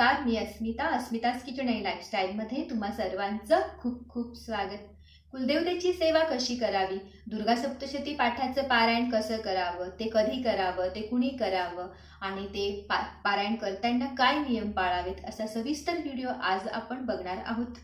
नमस्कार मी अस्मिता. अस्मिताज किचन आणि लाईफस्टाईलमध्ये तुम्हा सर्वांचं खूप खूप स्वागत. कुलदेवतेची सेवा कशी करावी? दुर्गा सप्तशती पाठाचं पारायण कसं करावं? ते कधी करावं? ते कुणी करावं? आणि ते पा पारायण करताना काय नियम पाळावेत? असा सविस्तर व्हिडिओ आज आपण बघणार आहोत.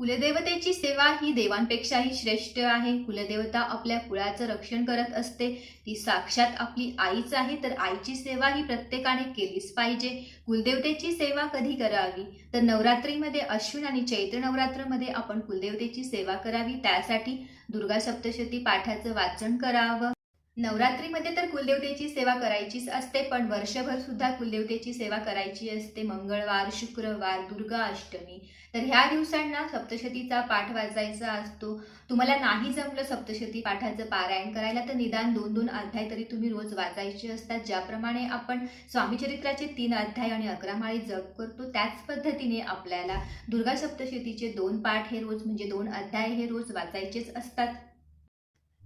कुलदेवतेची सेवा ही देवांपेक्षाही श्रेष्ठ आहे. कुलदेवता आपल्या कुळाचं रक्षण करत असते. ती साक्षात आपली आईच आहे तर आईची सेवा ही प्रत्येकाने केलीच पाहिजे. कुलदेवतेची सेवा कधी करावी? तर नवरात्रीमध्ये अश्विन आणि चैत्र नवरात्रमध्ये आपण कुलदेवतेची सेवा करावी. त्यासाठी दुर्गा सप्तशती पाठाचं वाचन करावं. नवरात्रीमध्ये तर कुलदेवतेची सेवा करायचीच असते पण वर्षभर सुद्धा कुलदेवतेची सेवा करायची असते. मंगळवार शुक्रवार दुर्गा अष्टमी. तर ह्या दिवसांना सप्तशतीचा पाठ वाचायचा असतो. तुम्हाला नाही जमलं सप्तशती पाठाचं पारायण करायला तर निदान दोन दोन अध्याय तरी तुम्ही रोज वाचायचे असतात. ज्याप्रमाणे आपण स्वामीचरित्राचे तीन अध्याय आणि अकरा माळी जप करतो त्याच पद्धतीने आपल्याला दुर्गा सप्तशतीचे दोन पाठ हे रोज म्हणजे दोन अध्याय हे रोज वाचायचेच असतात.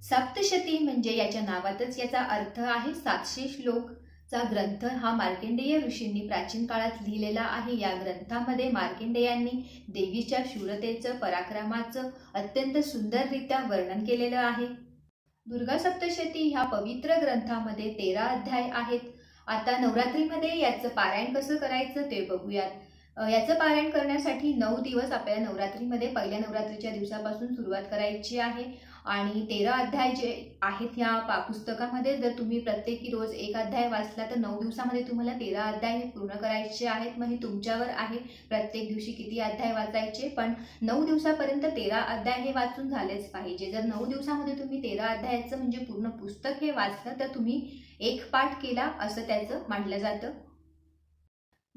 सप्तशती म्हणजे याच्या नावातच याचा अर्थ आहे सातशे श्लोक चा ग्रंथ हा मार्केंडेय ऋषींनी प्राचीन काळात लिहिलेला आहे. या ग्रंथामध्ये मार्केंडेयांनी देवीच्या शूरतेचं पराक्रमाचं अत्यंत सुंदररित्या वर्णन केलेलं आहे. दुर्गा सप्तशती ह्या पवित्र ग्रंथामध्ये तेरा अध्याय आहेत. आता नवरात्रीमध्ये याचं पारायण कसं करायचं ते बघूयात. याचं पारायण करण्यासाठी नऊ दिवस आपल्या नवरात्रीमध्ये पहिल्या नवरात्रीच्या दिवसापासून सुरुवात करायची आहे. आणि तेरा अध्याय जे आहेत ह्या पा पुस्तकामध्ये जर तुम्ही प्रत्येकी रोज एक अध्याय वाचला तर नऊ दिवसामध्ये तुम्हाला तेरा अध्याय हे पूर्ण करायचे आहेत. मग हे तुमच्यावर आहे. प्रत्येक दिवशी किती अध्याय वाचायचे? पण नऊ दिवसापर्यंत तेरा अध्याय हे वाचून झालेच पाहिजे. जर नऊ दिवसामध्ये तुम्ही तेरा अध्यायाचं म्हणजे पूर्ण पुस्तक हे वाचलं तर तुम्ही एक पाठ केला असं त्याचं मानलं जातं.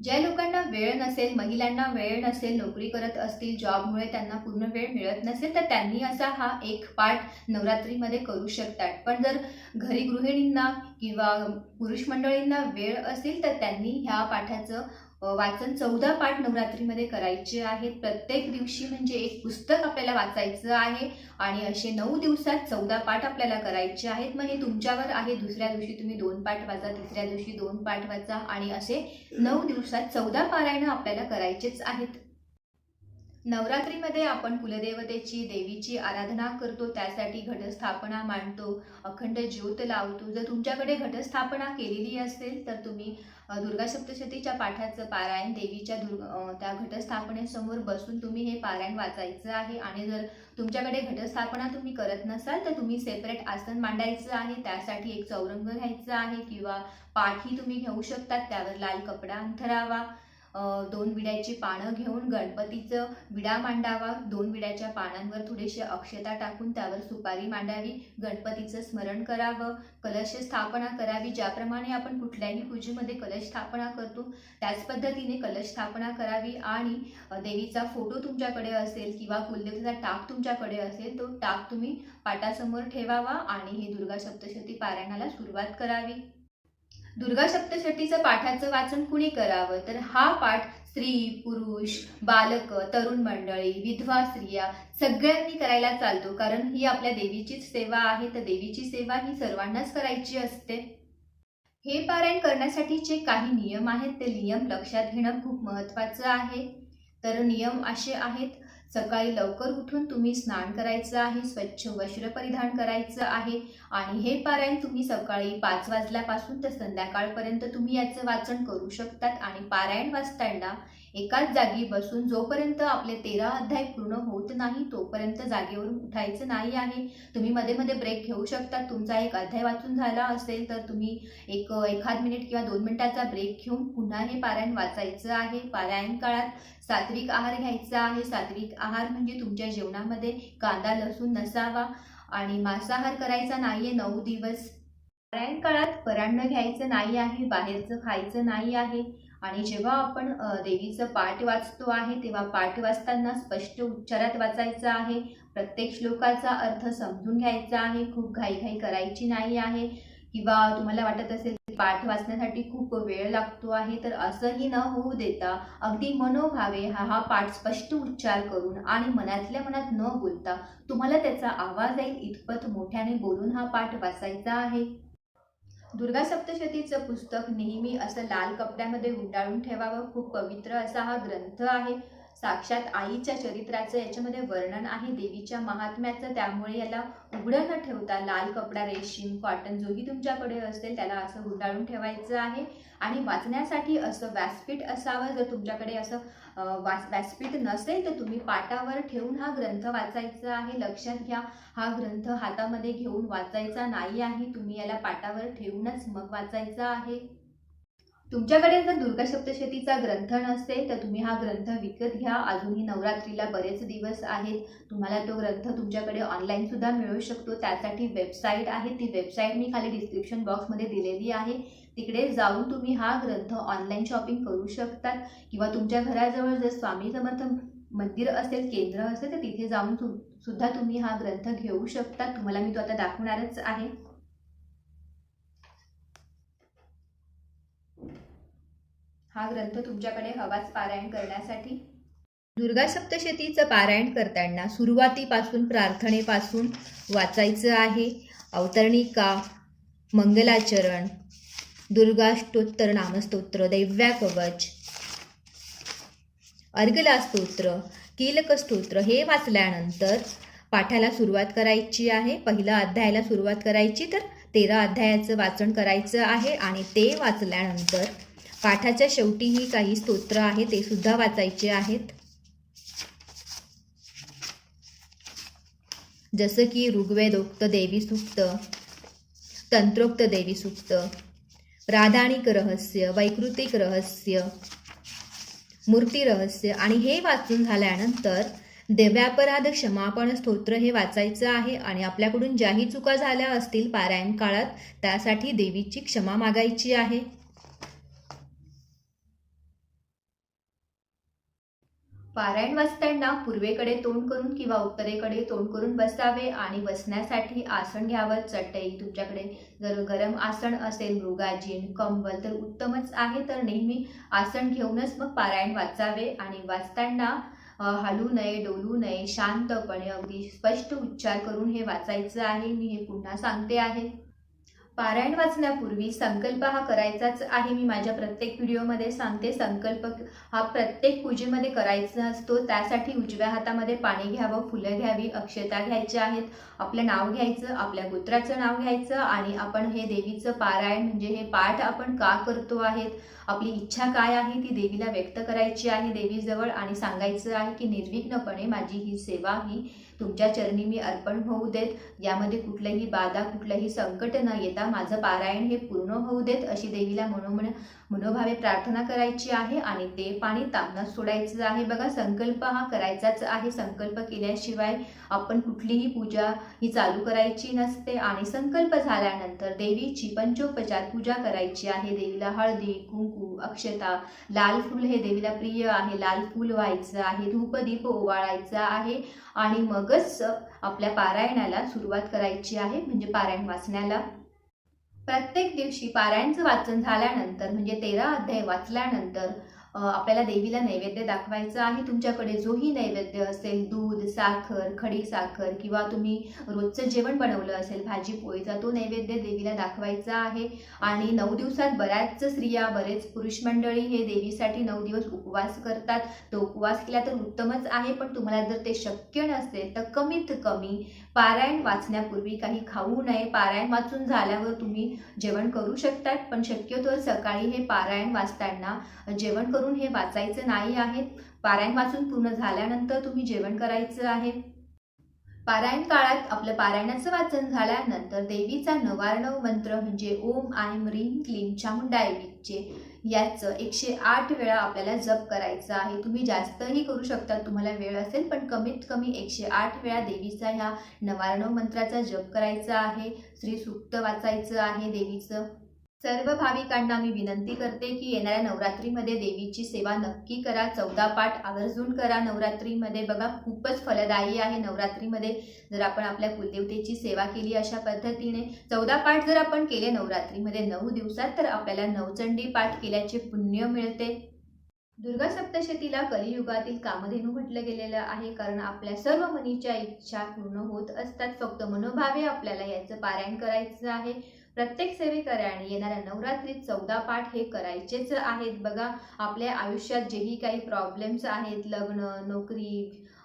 ज्या लोकांना वेळ नसेल महिलांना वेळ नसेल नोकरी करत असतील जॉबमुळे त्यांना पूर्ण वेळ मिळत नसेल तर त्यांनी असा हा एक पाठ नवरात्रीमध्ये करू शकतात. पण जर घरी गृहिणींना किंवा पुरुष मंडळींना वेळ असेल तर त्यांनी ह्या पाठाचं वाचन चौदा पाठ नवरात्रीमध्ये करायचे आहेत. प्रत्येक दिवशी म्हणजे एक पुस्तक आपल्याला वाचायचं आहे आणि असे नऊ दिवसात चौदा पाठ आपल्याला करायचे आहेत. मग हे तुमच्यावर आहे. दुसऱ्या दिवशी तुम्ही दोन पाठ वाचा तिसऱ्या दिवशी दोन पाठ वाचा आणि असे नऊ दिवसात चौदा पारायणं आपल्याला करायचेच आहेत. नवरात्रीमध्ये आपण कुलदेवतेची देवीची आराधना करतो त्यासाठी घटस्थापना मांडतो अखंड ज्योत लावतो. जर तुमच्याकडे घटस्थापना केलेली असेल तर तुम्ही दुर्गा सप्तशतीच्या पाठाचं पारायण देवीच्या दुर्ग त्या घटस्थापनेसमोर बसून तुम्ही हे पारायण वाचायचं आहे. आणि जर तुमच्याकडे घटस्थापना तुम्ही करत नसाल तर तुम्ही सेपरेट आसन मांडायचं आहे. त्यासाठी एक चौरंग घ्यायचा आहे किंवा पाठी तुम्ही घेऊ शकतात त्यावर लाल कपडा अंथरावा. दोन विड्याची पानं घेऊन गणपतीचं विडा मांडावा. दोन विड्याच्या पानांवर थोडेसे अक्षता टाकून त्यावर सुपारी मांडावी. गणपतीचं स्मरण करावं. कलश स्थापना करावी. ज्याप्रमाणे आपण कुठल्याही पूजेमध्ये कलश स्थापना करतो त्याच पद्धतीने कलश स्थापना करावी. आणि देवीचा फोटो तुमच्याकडे असेल किंवा कुलदेवतेचा टाक तुमच्याकडे असेल तो टाक तुम्ही पाटासमोर ठेवावा आणि हे दुर्गा सप्तशती पारायणाला सुरुवात करावी. दुर्गा सप्तशतीचं पाठाचं वाचन कुणी करावं? तर हा पाठ स्त्री पुरुष बालक तरुण मंडळी विधवा स्त्रिया सगळ्यांनी करायला चालतो. कारण ही आपल्या देवीचीच सेवा आहे. तर देवीची सेवा ही सर्वांनाच करायची असते. हे पारायण करण्यासाठीचे काही नियम आहेत ते नियम लक्षात घेणं खूप महत्त्वाचं आहे. तर नियम असे आहेत सकाळी लवकर उठून तुम्ही स्नान करायचं आहे स्वच्छ वस्त्र परिधान करायचं आहे आणि हे पारायण तुम्ही सकाळी पाच वाजल्यापासून तर संध्याकाळपर्यंत तुम्ही याचं वाचन करू शकतात आणि पारायण वाचताना एकाच जागी बसून जोपर्यंत आपले तेरा अध्याय पूर्ण होत नाही तोपर्यंत जागेवरून उठायचं नाही आहे. तुम्ही मध्ये मध्ये ब्रेक घेऊ शकता. तुमचा एक अध्याय वाचून झाला असेल तर तुम्ही एक एखाद मिनिट किंवा दोन मिनिटाचा ब्रेक घेऊन पुन्हा हे पारायण वाचायचं आहे. पारायण काळात सात्विक आहार घ्यायचा आहे. सात्विक आहार म्हणजे तुमच्या जेवणामध्ये कांदा लसूण नसावा आणि मांसाहार करायचा नाहीये. नऊ दिवस पारायण काळात परान्न घ्यायचं नाही आहे. बाहेरचं खायचं नाही आहे. आणि जेव्हा आपण देवीचं पाठ वाचतो आहे तेव्हा पाठ वाचताना स्पष्ट उच्चारात वाचायचं आहे. प्रत्येक श्लोकाचा अर्थ समजून घ्यायचा आहे. खूप घाईघाई करायची नाही आहे. किंवा तुम्हाला वाटत असेल की पाठ वाचण्यासाठी खूप वेळ लागतो आहे तर असंही न होऊ देता अगदी मनोभावे हा हा पाठ स्पष्ट उच्चार करून आणि मनातल्या मनात न बोलता तुम्हाला त्याचा आवाज येईल. इतपत मोठ्याने बोलून हा पाठ वाचायचा आहे. दुर्गा सप्तशतीचं पुस्तक नेहमी असं लाल कपड्यामध्ये गुंडाळून ठेवावं खूप पवित्र असा हा ग्रंथ आहे. साक्षात आईच्या चरित्राचं याच्यामध्ये वर्णन आहे. देवीच्या महात्म्याचं त्यामुळे याला उघडं न ठेवता लाल कपडा रेशीम कॉटन जोही तुमच्याकडे असेल त्याला असं गुंडाळून ठेवायचं आहे. आणि वाचण्यासाठी असं व्यासपीठ असावं जर तुमच्याकडे असं वास व्यासपीठ नसेल तर तुम्ही पाटावर ठेवून हा ग्रंथ वाचायचा आहे. लक्षात घ्या हा ग्रंथ हातामध्ये घेऊन वाचायचा नाही आहे. तुम्ही याला पाटावर ठेवूनच मग वाचायचा आहे. तुमच्याकडे जर दुर्गा सप्तशतीचा ग्रंथ नसेल तर तुम्ही हा ग्रंथ विकत घ्या. अजूनही नवरात्रीला बरेच दिवस आहेत. तुम्हाला तो ग्रंथ तुमच्याकडे ऑनलाईनसुद्धा मिळू शकतो. त्यासाठी वेबसाईट आहे. ती वेबसाईट मी खाली डिस्क्रिप्शन बॉक्समध्ये दिलेली आहे. तिकडे जाऊन तुम्ही हा ग्रंथ ऑनलाईन शॉपिंग करू शकतात किंवा तुमच्या घराजवळ जर स्वामी समर्थ मंदिर असेल केंद्र असेल तर तिथे जाऊन सुद्धा तुम्ही हा ग्रंथ घेऊ शकता. तुम्हाला मी तो आता दाखवणारच आहे. हा ग्रंथ तुमच्याकडे हवाच पारायण करण्यासाठी? दुर्गा सप्तशतीचं पारायण करताना सुरुवातीपासून प्रार्थनेपासून वाचायचं आहे. अवतरणिका मंगलाचरण दुर्गाष्टोत्तर नामस्तोत्र दैव्या कवच अर्गलास्तोत्र हे वाचल्यानंतर पाठाला सुरुवात करायची आहे. पहिल्या अध्यायाला सुरुवात करायची तर तेरा अध्यायाचं वाचन करायचं आहे आणि ते वाचल्यानंतर पाठाच्या शेवटीही काही स्तोत्र आहे ते सुद्धा वाचायचे आहेत. जसं की ऋग्वेदोक्त देवी सुक्त तंत्रोक्त देवी सुक्त प्राधानिक रहस्य वैकृतिक रहस्य मूर्ती रहस्य आणि हे वाचून झाल्यानंतर देव्यापराध क्षमापण स्तोत्र हे वाचायचं आहे आणि आपल्याकडून ज्याही चुका झाल्या असतील पारायण काळात त्यासाठी देवीची क्षमा मागायची आहे. पारायण वाचताना पूर्वेकडे तोंड करून किंवा उत्तरेकडे तोंड करून बसावे आणि बसण्यासाठी आसन घ्यावं. चटई तुमच्याकडे जर गरम आसन असेल मृगाजीन कंबल तर उत्तमच आहे. तर नेहमी आसन घेऊनच मग पारायण वाचावे आणि वाचताना हालू हलू नये डोलू नये शांतपणे अगदी स्पष्ट उच्चार करून हे वाचायचं आहे. मी हे पुन्हा सांगते आहे. पारायण वाचण्यापूर्वी संकल्प हा करायचाच आहे. मी माझ्या प्रत्येक व्हिडिओमध्ये सांगते संकल्प हा प्रत्येक पूजेमध्ये करायचा असतो. त्यासाठी उजव्या हातामध्ये पाणी घ्यावं फुलं घ्यावी अक्षता घ्यायच्या आहेत. आपलं नाव घ्यायचं आपल्या गोत्राचं नाव घ्यायचं आणि आपण हे देवीचं पारायण म्हणजे हे पाठ आपण का करतो आहेत? आपली इच्छा काय आहे ती देवीला व्यक्त करायची आहे. देवीजवळ आणि सांगायचं आहे की निर्विघ्नपणे माझी ही सेवा ही तुमच्या चरणी मी अर्पण होऊ देत यामध्ये कुठलंही बाधा कुठलंही संकट न येता माझं पारायण हे पूर्ण होऊ देत अशी देवीला मनोमन मनोभावे प्रार्थना करायची आहे आणि ते पाणी तांबणात सोडायचं आहे. बघा संकल्प हा करायचाच आहे. संकल्प केल्याशिवाय आपण कुठलीही पूजा ही चालू करायची नसते आणि संकल्प झाल्यानंतर देवीची पंचोपचार पूजा करायची आहे. देवीला हळदी कुंकू अक्षता लाल फूल हे देवीला प्रिय आहे. लाल फूल व्हायचं आहे. धूपदीप ओवाळायचा आहे आणि मग मगच आपल्या पारायणाला सुरुवात करायची आहे म्हणजे पारायण वाचण्याला. प्रत्येक दिवशी पारायणचं वाचन झाल्यानंतर म्हणजे तेरा अध्याय वाचल्यानंतर आपल्याला देवीला नैवेद्य दाखवायचा आहे. तुमच्याकडे जोही नैवेद्य असेल दूध साखर खडी साखर किंवा तुम्ही रोजचं जेवण बनवलं असेल भाजी पोळीचा तो नैवेद्य देवीला दाखवायचा आहे. आणि नऊ दिवसात बऱ्याच स्त्रिया बरेच पुरुष मंडळी हे देवीसाठी नऊ दिवस उपवास करतात. तो उपवास केला तर उत्तमच आहे पण तुम्हाला जर ते शक्य नसेल तर कमीत कमी पारायण वाचण्यापूर्वी काही खाऊ नये. पारायण वाचून झाल्यावर तुम्ही जेवण करू शकतात पण शक्यतो सकाळी हे पारायण वाचताना जेवण करून हे वाचायचं नाही आहे. पारायण वाचून पूर्ण झाल्यानंतर तुम्ही जेवण करायचं आहे. पारायण काळात आपलं पारायणाचं वाचन झाल्यानंतर देवीचा नवारणव मंत्र म्हणजे ओम आयम रीम क्लीम चामुंडायवीचे याचं एकशे आठ वेळा आपल्याला जप करायचा आहे. तुम्ही जास्तही करू शकता तुम्हाला वेळ असेल पण कमीत कमी एकशे आठ वेळा देवीचा ह्या नवारणव मंत्राचा जप करायचा आहे. श्री सुप्त वाचायचं आहे देवीचं. सर्व भाविकांना मी विनंती करते की येणाऱ्या नवरात्रीमध्ये देवीची सेवा नक्की करा. चौदा पाठ आवर्जून करा नवरात्रीमध्ये. बघा खूपच फलदायी आहे नवरात्रीमध्ये. जर आपण आपल्या कुलदेवतेची सेवा केली अशा पद्धतीने. चौदा पाठ जर आपण केले नवरात्रीमध्ये नऊ दिवसात तर आपल्याला नवचंडी पाठ केल्याचे पुण्य मिळते. दुर्गा सप्तशतीला कलियुगातील कामधेनू म्हटलं गेलेलं आहे कारण आपल्या सर्व मनीच्या इच्छा पूर्ण होत असतात. फक्त मनोभावे आपल्याला याचं पारायण करायचं आहे. प्रत्येक सेवेकऱ्याने येणाऱ्या नवरात्रीत चौदा पाठ हे करायचेच आहेत. बघा आपल्या आयुष्यात जेही काही प्रॉब्लेम्स आहेत लग्न नोकरी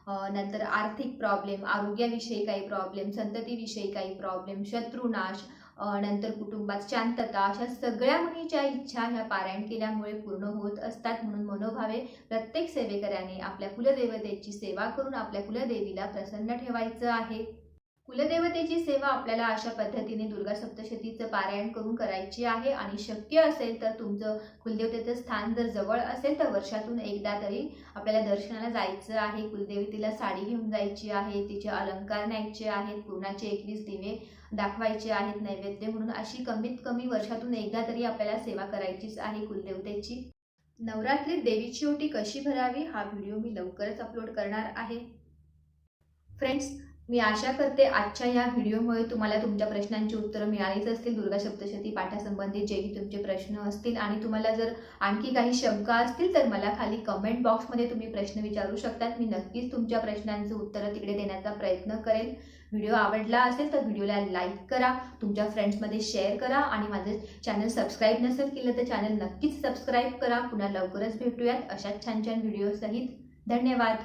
नंतर आर्थिक प्रॉब्लेम आरोग्याविषयी काही प्रॉब्लेम संततीविषयी काही प्रॉब्लेम शत्रुनाश नंतर कुटुंबात शांतता अशा सगळ्या मुलीच्या इच्छा ह्या पारायण केल्यामुळे पूर्ण होत असतात म्हणून मनोभावे प्रत्येक सेवेकऱ्याने आपल्या कुलदेवतेची सेवा करून आपल्या कुलदेवीला प्रसन्न ठेवायचं आहे. कुलदेवतेची सेवा आपल्याला अशा पद्धतीने दुर्गा सप्तशतीचं पारायण करून करायची आहे आणि शक्य असेल तर तुमचं कुलदेवतेचं स्थान जर जवळ असेल तर वर्षातून एकदा तरी आपल्याला दर्शनाला जायचं आहे. कुलदेवतेला साडी घेऊन जायची आहे तिचे अलंकार न्यायचे आहेत पूर्णाचे एकवीस दिवे दाखवायचे आहेत नैवेद्य म्हणून अशी कमीत कमी वर्षातून एकदा तरी आपल्याला सेवा करायचीच आहे कुलदेवतेची. नवरात्रीत देवीची ओटी कशी भरावी हा व्हिडिओ मी लवकरच अपलोड करणार आहे. फ्रेंड्स मी आशा करते आजच्या या व्हिडिओमुळे तुम्हाला तुमच्या प्रश्नांची उत्तरं मिळालीच असतील. दुर्गा सप्तशती पाठासंबंधित जेही तुमचे प्रश्न असतील आणि तुम्हाला जर आणखी काही शंका असतील तर मला खाली कमेंट बॉक्समध्ये तुम्ही प्रश्न विचारू शकतात. मी नक्कीच तुमच्या प्रश्नांचं उत्तरं तिकडे देण्याचा प्रयत्न करेल व्हिडिओ आवडला असेल तर व्हिडिओला लाईक करा तुमच्या फ्रेंड्समध्ये शेअर करा आणि माझं चॅनल सबस्क्राईब नसेल केलं तर चॅनल नक्कीच सबस्क्राईब करा. पुन्हा लवकरच भेटूयात अशाच छान छान व्हिडिओसहित धन्यवाद.